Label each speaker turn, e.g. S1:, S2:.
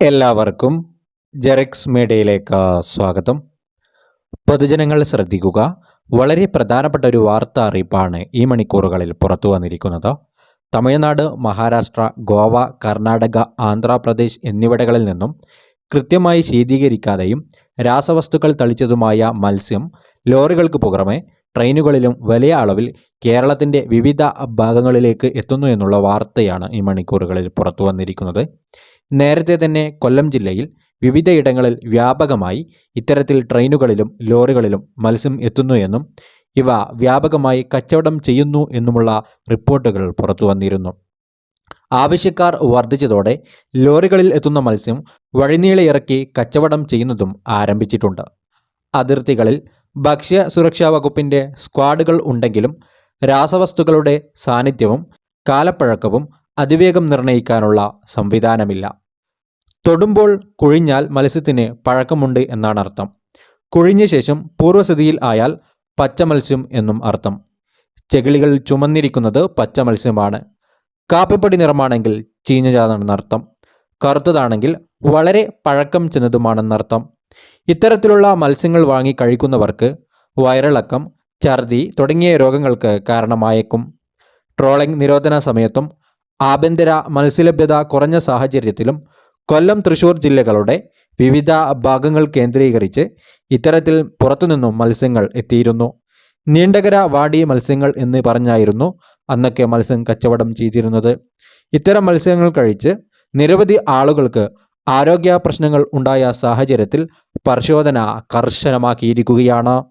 S1: എല്ലാവർക്കും ജെറിക്സ് മീഡിയയിലേക്ക് സ്വാഗതം. പൊതുജനങ്ങൾ ശ്രദ്ധിക്കുക. വളരെ പ്രധാനപ്പെട്ട ഒരു വാർത്താ അറിയിപ്പാണ് ഈ മണിക്കൂറുകളിൽ പുറത്തു വന്നിരിക്കുന്നത്. തമിഴ്നാട് മഹാരാഷ്ട്ര ഗോവ കർണാടക ആന്ധ്രാപ്രദേശ് എന്നിവിടങ്ങളിൽ നിന്നും കൃത്യമായി ശീതീകരിക്കാതെയും രാസവസ്തുക്കൾ തളിച്ചതുമായ മത്സ്യം ലോറികൾക്ക് പുറമെ ട്രെയിനുകളിലും വലിയ അളവിൽ കേരളത്തിന്റെ വിവിധ ഭാഗങ്ങളിലേക്ക് എത്തുന്നു എന്നുള്ള വാർത്തയാണ് ഈ മണിക്കൂറുകളിൽ പുറത്തു വന്നിരിക്കുന്നത്. നേരത്തെ തന്നെ കൊല്ലം ജില്ലയിൽ വിവിധയിടങ്ങളിൽ വ്യാപകമായി ഇത്തരത്തിൽ ട്രെയിനുകളിലും ലോറികളിലും മത്സ്യം എത്തുന്നു എന്നും ഇവ വ്യാപകമായി കച്ചവടം ചെയ്യുന്നു എന്നുമുള്ള റിപ്പോർട്ടുകൾ പുറത്തു വന്നിരുന്നു. ആവശ്യക്കാർ വർദ്ധിച്ചതോടെ ലോറികളിൽ എത്തുന്ന മത്സ്യം വഴിനീളെ ഇറക്കി കച്ചവടം ചെയ്യുന്നതും ആരംഭിച്ചിട്ടുണ്ട്. അതിർത്തികളിൽ ഭക്ഷ്യ സുരക്ഷാ വകുപ്പിന്റെ സ്ക്വാഡുകൾ ഉണ്ടെങ്കിലും രാസവസ്തുക്കളുടെ സാന്നിധ്യവും കാലപ്പഴക്കവും അതിവേഗം നിർണയിക്കാനുള്ള സംവിധാനമില്ല. തൊടുമ്പോൾ കുഴിഞ്ഞാൽ മത്സ്യത്തിന് പഴക്കമുണ്ട് എന്നാണ് അർത്ഥം. കുഴിഞ്ഞ ശേഷം പൂർവസ്ഥിതിയിൽ ആയാൽ പച്ച മത്സ്യം എന്നും അർത്ഥം. ചെകിളികൾ ചുമന്നിരിക്കുന്നത് പച്ച മത്സ്യമാണ് കാപ്പിപ്പൊടി നിറമാണെങ്കിൽ ചീഞ്ഞതാണെന്നർത്ഥം കറുത്തതാണെങ്കിൽ വളരെ പഴക്കം ചെന്നതുമാണെന്നർത്ഥം ഇത്തരത്തിലുള്ള മത്സ്യങ്ങൾ വാങ്ങി കഴിക്കുന്നവർക്ക് വയറിളക്കം ഛർദി തുടങ്ങിയ രോഗങ്ങൾക്ക് കാരണമായേക്കും. ട്രോളിംഗ് നിരോധന സമയത്തും ആഭ്യന്തര മത്സ്യലഭ്യത കുറഞ്ഞ സാഹചര്യത്തിലും കൊല്ലം തൃശൂർ ജില്ലകളുടെ വിവിധ ഭാഗങ്ങൾ കേന്ദ്രീകരിച്ച് ഇത്തരത്തിൽ പുറത്തുനിന്നും മത്സ്യങ്ങൾ എത്തിയിരുന്നു. നീണ്ടകര വാടി മത്സ്യങ്ങൾ എന്ന് പറഞ്ഞായിരുന്നു അന്നൊക്കെ മത്സ്യം കച്ചവടം ചെയ്തിരുന്നത്. ഇത്തരം മത്സ്യങ്ങൾ കഴിച്ച് നിരവധി ആളുകൾക്ക് ആരോഗ്യ പ്രശ്നങ്ങൾ ഉണ്ടായ സാഹചര്യത്തിൽ പരിശോധന കർശനമാക്കിയിരിക്കുകയാണ്.